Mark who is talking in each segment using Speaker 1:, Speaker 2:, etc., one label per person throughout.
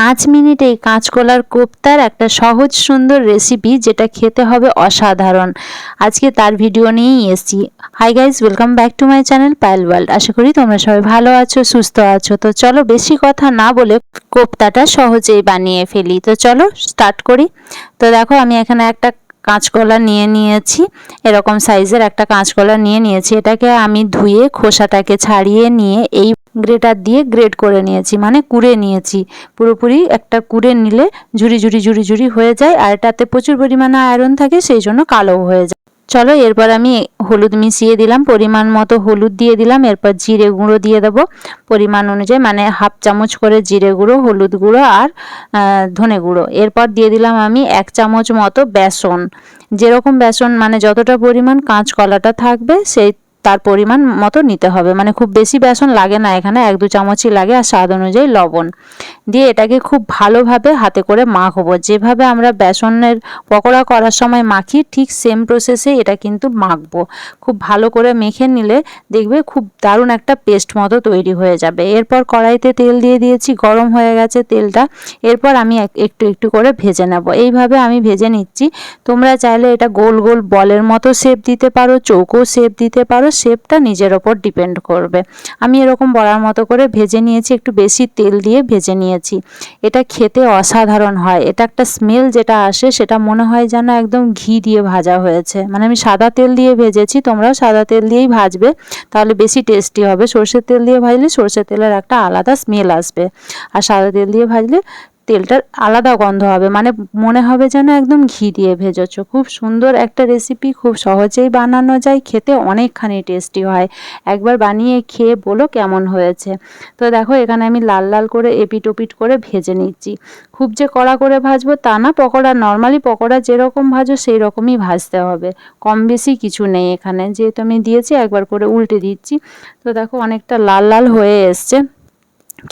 Speaker 1: পাঁচ মিনিটেই কাঁচকলার কোপ্তার একটা সহজ সুন্দর রেসিপি যেটা খেতে হবে অসাধারণ। আজকে তার ভিডিও নিয়েই এসেছি। Hi guys welcome back to my channel Payel world আশা করি তোমরা সবাই ভালো আছো, সুস্থ আছো। তো চলো বেশি কথা না বলে কোপ্তাটা সহজেই বানিয়ে ফেলি। তো চলো স্টার্ট করি। তো দেখো আমি এখানে একটা কাঁচকলা নিয়ে নিয়েছি। এরকম সাইজের একটা কাঁচকলা নিয়ে নিয়েছি। এটাকে আমি ধুয়ে খোসাটাকে ছাড়িয়ে নিয়ে এই গ্রেটার দিয়ে গ্রেড করে নিয়েছি মানে কুড়ে নিয়েছি। পুরোপুরি একটা কুড়ে নিলে ঝুরি ঝুরি ঝুরি ঝুরি হয়ে যায়, আর এটাতে প্রচুর পরিমাণে আয়রন থাকে, সেই জন্য কালোও হয়ে যায়। চলো এরপর আমি হলুদ মিশিয়ে দিলাম, পরিমাণ মতো হলুদ দিয়ে দিলাম, এরপর জিরে গুঁড়ো দিয়ে দেবো। পরিমাণ অনুযায়ী মানে হাফ চামচ করে জিরে গুঁড়ো, হলুদ গুঁড়ো আর ধনে গুঁড়ো। এরপর দিয়ে দিলাম আমি এক চামচ মতো বেসন। যেরকম বেসন মানে যতটা পরিমাণ কাঁচকলাটা থাকবে, সেই তার পরিমাণ মতো নিতে হবে। মানে খুব বেশি বেসন লাগে না এখানে, এক দু চামচই লাগে আর স্বাদ অনুযায়ী লবণ। দিয়ে এটাকে খুব ভালোভাবে হাতে করে মাখবো। যেভাবে আমরা বেসনের পকোড়া করার সময় মাখি, ঠিক সেম প্রসেসে এটা কিন্তু মাখবো। খুব ভালো করে মেখে নিলে দেখবে খুব দারুণ একটা পেস্ট মতো তৈরি হয়ে যাবে। এরপর কড়াইতে তেল দিয়ে দিয়েছি, গরম হয়ে গেছে তেলটা। এরপর আমি একটু একটু করে ভেজে নেব। এইভাবে আমি ভেজে নিচ্ছি। তোমরা চাইলে এটা গোল গোল বলের মতো শেপ দিতে পারো চৌকো শেপ দিতে পারো। শেপটা নিজের ওপর ডিপেন্ড করবে। আমি এরকম বড়ার মতো করে ভেজে নিয়েছি। একটু বেশি তেল দিয়ে ভেজে নিয়েছি এটা খেতে অসাধারণ হয়। এটা একটা স্মেল যেটা আসে, সেটা মনে হয় যেন একদম ঘি দিয়ে ভাজা হয়েছে। মানে আমি সাদা তেল দিয়ে ভেজেছি, তোমরাও সাদা তেল দিয়েই ভাজবে, তাহলে বেশি টেস্টি হবে। সর্ষের তেল দিয়ে ভাজলে সর্ষের তেলের একটা আলাদা স্মেল আসবে। আর সাদা তেল দিয়ে ভাজলে তেলটার আলাদা গন্ধ হবে। মানে মনে হবে যেন একদম ঘি দিয়ে ভেজেছ। খুব সুন্দর একটা রেসিপি খুব সহজেই বানানো যায়। খেতে অনেকখানি টেস্টি হয়। একবার বানিয়ে খেয়ে বলো কেমন হয়েছে। তো দেখো, এখানে আমি লাল লাল করে এপিট ওপিট করে ভেজে নিচ্ছি। খুব যে কড়া করে ভাজবো তা না, পকোড়া নর্মালি পকোড়া যেরকম ভাজো সেই রকমই ভাজতে হবে। কম বেশি কিছু নেই এখানে। যেহেতু আমি দিয়েছি, একবার করে উল্টে দিচ্ছি। তো দেখো, অনেকটা লাল লাল হয়ে এসছে।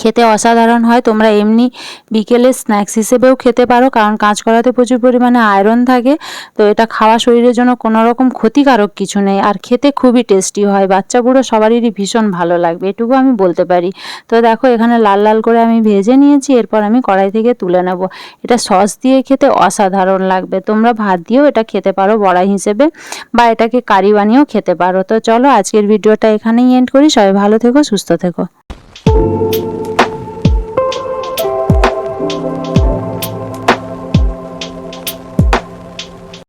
Speaker 1: খেতে অসাধারণ হয়। তোমরা এমনি বিকেলে স্ন্যাক্স হিসেবেও খেতে পারো, কারণ কাঁচকলাতে প্রচুর পরিমাণে আয়রন থাকে। তো এটা খাওয়া শরীরের জন্য কোনো রকম ক্ষতিকারক কিছু নেই। আর খেতে খুবই টেস্টি হয়। বাচ্চাগুলো সবারই ভীষণ ভালো লাগবে, এটুকু আমি বলতে পারি। তো দেখো, এখানে লাল লাল করে আমি ভেজে নিয়েছি, এরপর আমি কড়াই থেকে তুলে নেব। এটা সস দিয়ে খেতে অসাধারণ লাগবে। তোমরা ভাত দিয়েও এটা খেতে পারো বড়া হিসেবে, বা এটাকে কারি বানিয়েও খেতে পারো। তো চলো, আজকের ভিডিওটা এখানেই এন্ড করি। সবাই ভালো থেকো, সুস্থ থেকো।